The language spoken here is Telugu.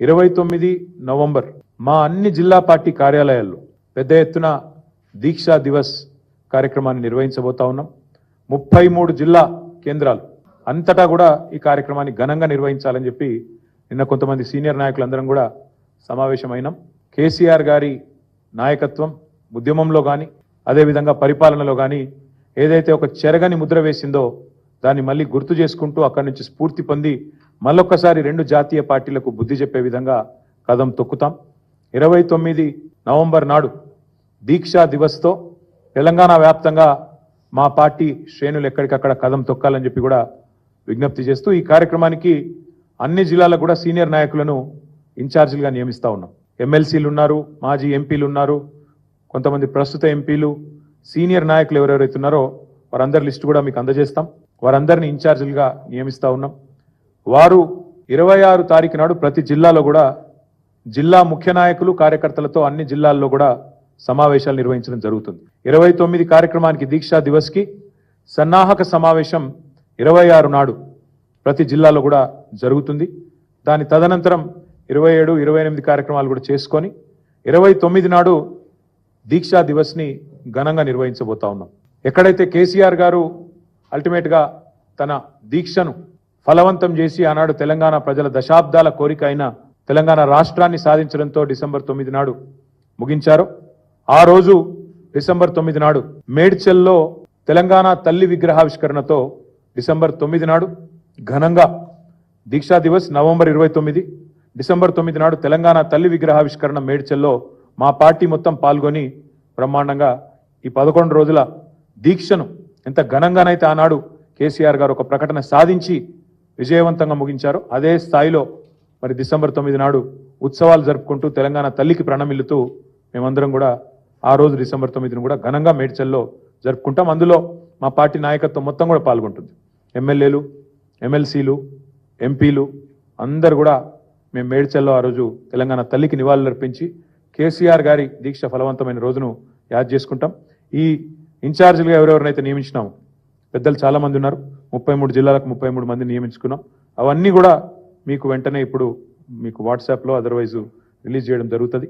ఇరవై తొమ్మిది నవంబర్ మా అన్ని జిల్లా పార్టీ కార్యాలయాల్లో పెద్ద ఎత్తున దీక్షా దివస్ కార్యక్రమాన్ని నిర్వహించబోతా ఉన్నాం. ముప్పై మూడు జిల్లా కేంద్రాలు అంతటా కూడా ఈ కార్యక్రమాన్ని ఘనంగా నిర్వహించాలని చెప్పి నిన్న కొంతమంది సీనియర్ నాయకులందరం కూడా సమావేశమైనాం. కేసీఆర్ గారి నాయకత్వం ఉద్యమంలో కానీ అదేవిధంగా పరిపాలనలో కానీ ఏదైతే ఒక చెరగని ముద్ర వేసిందో దాన్ని మళ్ళీ గుర్తు చేసుకుంటూ అక్కడి నుంచి స్ఫూర్తి పొంది మళ్ళొక్కసారి రెండు జాతీయ పార్టీలకు బుద్ధి చెప్పే విధంగా కదం తొక్కుతాం. ఇరవై తొమ్మిది నవంబర్ నాడు దీక్షా దివస్తో తెలంగాణ వ్యాప్తంగా మా పార్టీ శ్రేణులు ఎక్కడికక్కడ కదం తొక్కాలని చెప్పి కూడా విజ్ఞప్తి చేస్తూ ఈ కార్యక్రమానికి అన్ని జిల్లాలకు కూడా సీనియర్ నాయకులను ఇన్ఛార్జీలుగా నియమిస్తా ఉన్నాం. ఎమ్మెల్సీలు ఉన్నారు మాజీ ఎంపీలు ఉన్నారు కొంతమంది ప్రస్తుత ఎంపీలు సీనియర్ నాయకులు ఎవరెవరైతున్నారో వారందరి లిస్టు కూడా మీకు అందజేస్తాం. వారందరిని ఇన్ఛార్జీలుగా నియమిస్తూ ఉన్నాం. వారు ఇరవై ఆరు తారీఖు నాడు ప్రతి జిల్లాలో కూడా జిల్లా ముఖ్య నాయకులు కార్యకర్తలతో అన్ని జిల్లాల్లో కూడా సమావేశాలు నిర్వహించడం జరుగుతుంది. ఇరవై తొమ్మిది కార్యక్రమానికి దీక్షా దివస్కి సన్నాహక సమావేశం ఇరవై ఆరు నాడు ప్రతి జిల్లాలో కూడా జరుగుతుంది. దాని తదనంతరం ఇరవై ఏడు ఇరవై ఎనిమిది కార్యక్రమాలు కూడా చేసుకొని ఇరవై తొమ్మిది నాడు దీక్షా దివస్ని ఘనంగా నిర్వహించబోతా ఉన్నాం. ఎక్కడైతే కేసీఆర్ గారు అల్టిమేట్గా తన దీక్షను ఫలవంతం చేసి ఆనాడు తెలంగాణ ప్రజల దశాబ్దాల కోరిక అయిన తెలంగాణ రాష్ట్రాన్ని సాధించడంతో డిసెంబర్ తొమ్మిది నాడు ముగించారు. ఆ రోజు డిసెంబర్ తొమ్మిది నాడు మేడ్చల్లో తెలంగాణ తల్లి విగ్రహావిష్కరణతో డిసెంబర్ తొమ్మిది నాడు ఘనంగా దీక్షా దివస్ నవంబర్ ఇరవై తొమ్మిది డిసెంబర్ తొమ్మిది నాడు తెలంగాణ తల్లి విగ్రహావిష్కరణ మేడ్చల్లో మా పార్టీ మొత్తం పాల్గొని బ్రహ్మాండంగా ఈ పదకొండు రోజుల దీక్షను ఎంత ఘనంగానైతే ఆనాడు కేసీఆర్ గారు ఒక ప్రకటన సాధించి విజయవంతంగా ముగించారో అదే స్థాయిలో మరి డిసెంబర్ తొమ్మిది నాడు ఉత్సవాలు జరుపుకుంటూ తెలంగాణ తల్లికి ప్రణమిల్లుతూ మేమందరం కూడా ఆ రోజు డిసెంబర్ తొమ్మిదిని కూడా ఘనంగా మేడ్చల్లో జరుపుకుంటాం. అందులో మా పార్టీ నాయకత్వం మొత్తం కూడా పాల్గొంటుంది. ఎమ్మెల్యేలు ఎమ్మెల్సీలు ఎంపీలు అందరు కూడా మేము మేడ్చల్లో ఆ రోజు తెలంగాణ తల్లికి నివాళులర్పించి కేసీఆర్ గారి దీక్ష ఫలవంతమైన రోజును యాద్ చేసుకుంటాం. ఈ ఇన్ఛార్జీలుగా ఎవరెవరినైతే నియమించినాము పెద్దలు చాలా మంది ఉన్నారు. ముప్పై మూడు జిల్లాలకు ముప్పై మూడు మంది నియమించుకున్నాం. అవన్నీ కూడా మీకు వెంటనే ఇప్పుడు మీకు వాట్సాప్లో అదర్వైజ్ రిలీజ్ చేయడం జరుగుతుంది.